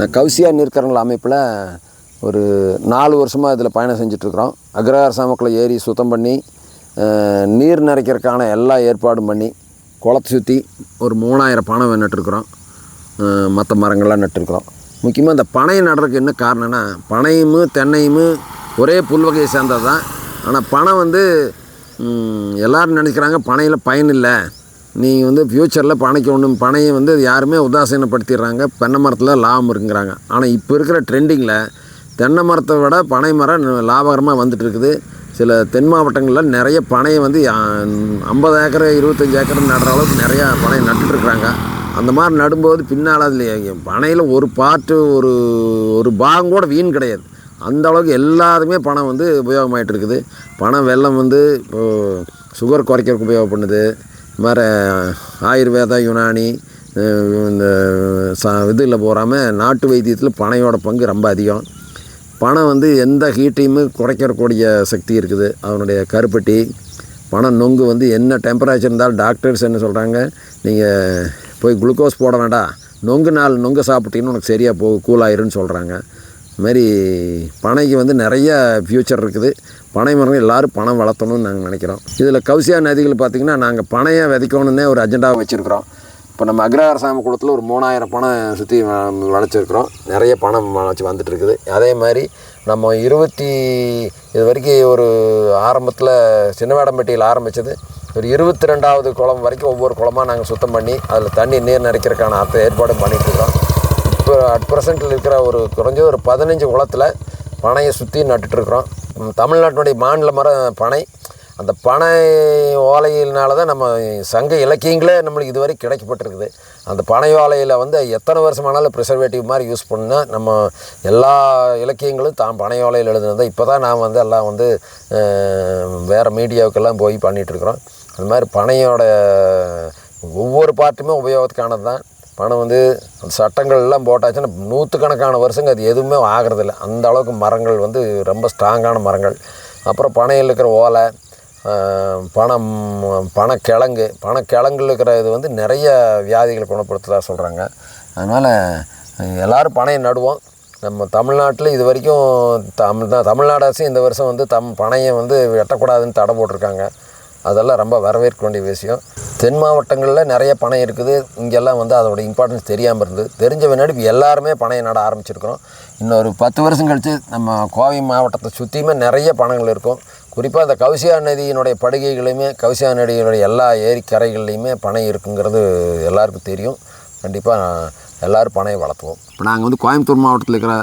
நான் கவுசியா நீர்க்கரங்கள் அமைப்பில் ஒரு நாலு வருஷமாக இதில் பயணம் செஞ்சிட்ருக்குறோம். அக்ரஹார சாமக்குள்ள ஏரி சுத்தம் பண்ணி நீர் நிறைக்கிறதுக்கான எல்லா ஏற்பாடும் பண்ணி குளத்தை சுற்றி ஒரு மூணாயிரம் பனை நட்டுருக்குறோம். மற்ற மரங்கள்லாம் நட்டுருக்குறோம். முக்கியமாக இந்த பனை நடுறதுக்கு என்ன காரணம்னா பனையும் தென்னையும் ஒரே புல் வகையை சேர்ந்தது தான் ஆனால் பனை வந்து எல்லோரும் நினைக்கிறாங்க பனையில் பயன் இல்லை. நீங்கள் வந்து ஃப்யூச்சரில் பனைக்கு ஒன்றும் பனையை வந்து யாருமே உதாசீனப்படுத்திடுறாங்க. தென்னை மரத்தில் லாபம் இருக்குங்கிறாங்க ஆனால் இப்போ இருக்கிற ட்ரெண்டிங்கில் தென்னை மரத்தை விட பனை மரம் லாபகரமாக வந்துட்டு இருக்குது சில தென் மாவட்டங்களில் நிறைய பனையை வந்து ஐம்பது ஏக்கர் இருபத்தஞ்சி ஏக்கர் நடுற அளவுக்கு நிறையா பனை நட்டுட்ருக்குறாங்க அந்த மாதிரி நடும்போது பின்னால் அதில் பனையில் ஒரு பாட்டு ஒரு ஒரு பாகம் கூட வீண் கிடையாது. அந்த அளவுக்கு எல்லாருமே பணம் வந்து உபயோகமாயிட்டு இருக்குது பணம் வெள்ளம் வந்து சுகர் குறைக்கிறதுக்கு உபயோகப்படுது. பண்ணுது ஆயுர்வேதா யுனானி இந்த ச இதில் போகாமல் நாட்டு வைத்தியத்தில் பனையோட பங்கு ரொம்ப அதிகம். பணம் வந்து எந்த ஹீட்டையுமே குறைக்கக்கூடிய சக்தி இருக்குது. அதனுடைய கருப்பட்டி பணம் நொங்கு வந்து என்ன டெம்பரேச்சர் இருந்தாலும் டாக்டர்ஸ் என்ன சொல்கிறாங்க நீங்கள் போய் குளுக்கோஸ் போட வேண்டாம். நொங்கு நாள் நொங்கு சாப்பிட்டீங்கன்னு உனக்கு சரியாக போகும் கூலாயிருன்னு சொல்கிறாங்க இதுமாரி பனைக்கு வந்து நிறைய ஃப்யூச்சர் இருக்குது. பனை மரம் எல்லோரும் பணம் வளர்த்தணும்னு நாங்கள் நினைக்கிறோம். இதில் கவுசியா நதிகள் பார்த்திங்கன்னா நாங்கள் பனையை விதைக்கணுன்னே ஒரு அஜெண்டாவை வச்சுருக்குறோம். இப்போ நம்ம அக்ரஹார சாமி குளத்தில் ஒரு மூணாயிரம் பணம் சுற்றி வளைச்சிருக்கிறோம் நிறைய பணம் வளைச்சி வந்துட்டு இருக்குது அதே மாதிரி நம்ம இருபத்தி இது வரைக்கும் ஒரு ஆரம்பத்தில் சின்னவேடம்பட்டியில் ஆரம்பித்தது ஒரு இருபத்தி ரெண்டாவது குளம் வரைக்கும் ஒவ்வொரு குளமாக நாங்கள் சுத்தம் பண்ணி அதில் தண்ணி நீர் நிறைக்கிறதுக்கான அத்த ஏற்பாடும் பண்ணிகிட்ருக்கோம் இப்போ அட் ப்ரெசண்ட்டில் இருக்கிற ஒரு குறைஞ்சது ஒரு பதினஞ்சு குளத்தில் பனையை சுற்றி நட்டுட்ருக்குறோம் தமிழ்நாட்டினுடைய மாநில மரம் பனை அந்த பனை ஓலையினால தான் நம்ம சங்க இலக்கியங்களே நம்மளுக்கு இதுவரை கிடைக்கப்பட்டிருக்குது. அந்த பனை ஓலையில் வந்து எத்தனை வருஷமானாலும் ப்ரிசர்வேட்டிவ் மாதிரி யூஸ் பண்ணால் நம்ம எல்லா இலக்கியங்களும் தான் பனை ஓலையில் எழுதுனது இப்போ தான் நான் வந்து எல்லாம் வந்து வேறு மீடியாவுக்கெல்லாம் போய் பண்ணிகிட்ருக்குறோம் அது மாதிரி பனையோட ஒவ்வொரு பாட்டுமே உபயோகத்துக்கானது தான் பணம் வந்து அந்த போட்டாச்சுன்னா நூற்றுக்கணக்கான வருஷங்க அது எதுவுமே ஆகிறதில்ல. அந்த அளவுக்கு மரங்கள் வந்து ரொம்ப ஸ்ட்ராங்கான மரங்கள். அப்புறம் பனையில் இருக்கிற ஓலை பணம் பணக்கிழங்கு பனக்கிழங்கு இருக்கிற இது வந்து நிறைய வியாதிகளை குணப்படுத்துறதா சொல்கிறாங்க அதனால் எல்லோரும் பனையை நடுவோம். நம்ம தமிழ்நாட்டில் இது வரைக்கும் தமிழ் தான் தமிழ்நாடு அரசு இந்த வருஷம் வந்து தம் பனையை வந்து வெட்டக்கூடாதுன்னு தடை போட்டிருக்காங்க. அதெல்லாம் ரொம்ப வரவேற்க வேண்டிய விஷயம். தென் மாவட்டங்களில் நிறைய பணம் இருக்குது. இங்கெல்லாம் வந்து அதோட இம்பார்ட்டன்ஸ் தெரியாமல் இருந்தது. தெரிஞ்ச பின்னாடி இப்போ எல்லாருமே பனையை நட ஆரம்பிச்சிருக்கிறோம். இன்னொரு பத்து வருஷம் கழித்து நம்ம கோவை மாவட்டத்தை சுற்றியுமே நிறைய பணங்கள் இருக்கும். குறிப்பாக இந்த கவுசியா நதியினுடைய படுகைகளையுமே கவுசியா நதியினுடைய எல்லா ஏரிக்கரைகள்லையுமே பனை இருக்குங்கிறது எல்லாருக்கும் தெரியும். கண்டிப்பாக எல்லோரும் பனையை வளர்த்துவோம். இப்போ நாங்கள் வந்து கோயம்புத்தூர் மாவட்டத்தில் இருக்கிற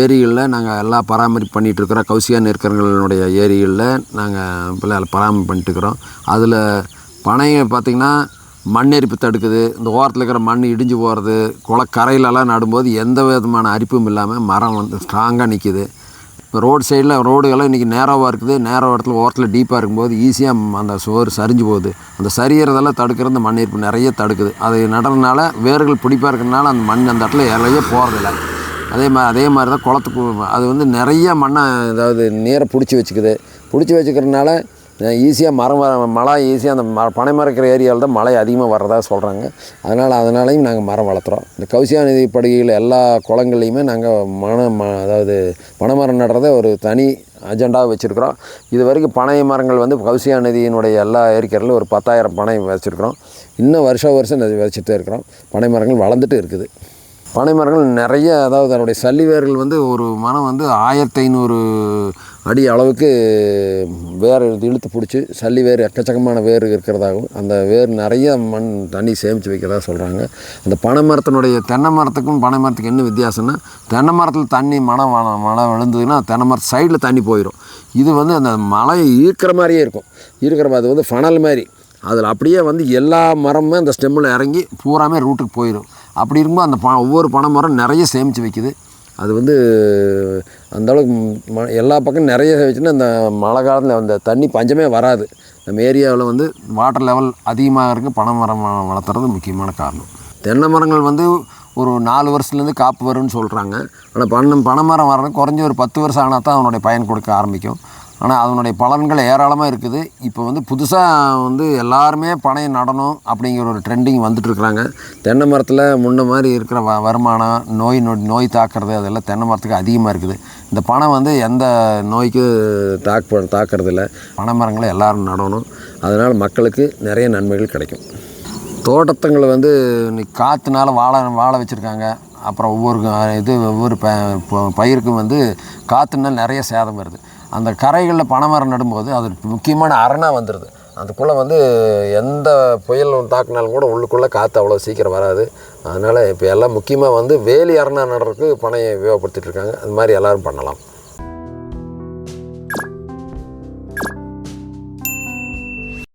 ஏரிகளில் நாங்கள் எல்லாம் பராமரிப்பு பண்ணிகிட்டு இருக்கிறோம் கௌசியா ஏரிகளில் நாங்கள் பராமரிப்பு பண்ணிட்டு இருக்கிறோம். அதில் பனையை பார்த்திங்கன்னா மண் எரிப்பு தடுக்குது. இந்த ஓரத்தில் இருக்கிற மண் இடிஞ்சு போகிறது குளக்கரையிலலாம் நடும்போது எந்த விதமான அரிப்பும் இல்லாமல் மரம் வந்து ஸ்ட்ராங்காக நிற்கிது இப்போ ரோடு சைடில் ரோடுகள்லாம் இன்றைக்கி நேரோவாக இருக்குது. நேரோ இடத்துல ஓரத்தில் டீப்பாக இருக்கும்போது ஈஸியாக அந்த சுவர் சரிஞ்சு போகுது. அந்த சரியறதெல்லாம் தடுக்கிறது இந்த மண் ஈர்ப்பு நிறைய தடுக்குது. அது நடுறதுனால வேர்கள் பிடிப்பாக இருக்கிறதுனால அந்த மண் அந்த இடத்துல இலையே போகிறதில்ல அதே மாதிரி அதே மாதிரி தான் குளத்துக்கு அது வந்து நிறைய மண்ணை அதாவது நீரை பிடிச்சி வச்சுக்குது. பிடிச்சி வச்சுக்கிறதுனால ஈஸியாக மரம் வர மழை ஈஸியாக அந்த ம பனை மரக்கிற ஏரியாவில் தான் மழை அதிகமாக வர்றதா சொல்கிறாங்க அதனால் அதனாலையும் நாங்கள் மரம் வளர்த்துறோம். இந்த கௌசியா நதி படுகையில் எல்லா குளங்கள்லையுமே நாங்கள் மன ம அதாவது பனைமரம் நடுறத ஒரு தனி அஜெண்டாவை வச்சுருக்குறோம். இது வரைக்கும் பனை மரங்கள் வந்து கௌசியா நதியினுடைய எல்லா ஏரிக்கரில் ஒரு பத்தாயிரம் பனை வச்சுருக்குறோம். இன்னும் வருஷம் வருஷம் வச்சுட்டே இருக்கிறோம். பனை மரங்கள் வளர்ந்துட்டு இருக்குது. பனை மரங்கள் நிறைய அதாவது அதனுடைய சல்லிவேர்கள் வந்து ஒரு மரம் வந்து ஆயிரத்தி ஐநூறு அடி அளவுக்கு வேர் இழுத்து பிடிச்சி சல்லி வேர் எக்கச்சக்கமான வேர் இருக்கிறதாகவும் அந்த வேர் நிறைய மண் தண்ணி சேமித்து வைக்கிறதா சொல்கிறாங்க அந்த பனை மரத்தினுடைய தென்னை மரத்துக்கும் பனை மரத்துக்கு என்ன வித்தியாசம்னா தென்னை மரத்தில் தண்ணி மனம் வ- மழை விழுந்ததுன்னா தென்னை மரத்து சைடில் தண்ணி போயிடும் இது வந்து அந்த மலையை ஈர்க்கிற மாதிரியே இருக்கும். ஈர்க்கிற மாதிரி அது வந்து ஃபனல் மாதிரி. அதில் அப்படியே வந்து எல்லா மரமுமே அந்த ஸ்டெம்மில் இறங்கி பூராமே ரூட்டுக்கு போயிடும் அப்படி இருக்கும்போது அந்த ப ஒவ்வொரு பனை மரம் நிறைய சேமித்து வைக்குது. அது வந்து அந்தளவுக்கு ம எல்லா பக்கம் நிறைய வச்சுன்னா இந்த மழை காலத்தில் அந்த தண்ணி பஞ்சமே வராது. நம்ம ஏரியாவில் வந்து வாட்டர் லெவல் அதிகமாக இருக்குது பனை மரம் வளர்த்துறது முக்கியமான காரணம். தென்னை மரங்கள் வந்து ஒரு நாலு வருஷத்துலேருந்து காப்பு வரும்னு சொல்கிறாங்க ஆனால் பனை பனை மரம் வர்றது குறைஞ்சி ஒரு பத்து வருஷம் ஆனால் தான் அவனுடைய பயன் கொடுக்க ஆரம்பிக்கும். ஆனால் அதனுடைய பலன்கள் ஏராளமாக இருக்குது. இப்போ வந்து புதுசாக வந்து எல்லாருமே பனை நடணும் அப்படிங்கிற ஒரு ட்ரெண்டிங் வந்துட்டுருக்குறாங்க. தென்னை மரத்தில் முன்ன மாதிரி இருக்கிற வ வருமானம் நோய் நொ நோய் தாக்குறது அதெல்லாம் தென்னை மரத்துக்கு அதிகமாக இருக்குது. இந்த பனை வந்து எந்த நோய்க்கு தாக்கு தாக்குறதில்ல. பனை மரங்களை எல்லாரும் நடணும். அதனால் மக்களுக்கு நிறைய நன்மைகள் கிடைக்கும். தோட்டத்துங்களை வந்து இன்னைக்கு காற்றுனால வாழை வாழை வச்சுருக்காங்க. அப்புறம் ஒவ்வொரு இது ஒவ்வொரு ப ப- பயிருக்கும் வந்து காற்றுனால் நிறைய சேதம் வருது. அந்த கரைகளில் பனைமரம் நடும்போது அது முக்கியமான அரணாக வந்துடுது அதுக்குள்ளே வந்து எந்த புயல் தாக்குனாலும் கூட உள்ளுக்குள்ளே காற்று அவ்வளோ சீக்கிரம் வராது. அதனால் இப்போ எல்லாம் முக்கியமாக வந்து வேலி அரணா நடுறதுக்கு பனையை உபயோகப்படுத்திட்டு இருக்காங்க. அது மாதிரி எல்லோரும் பண்ணலாம்.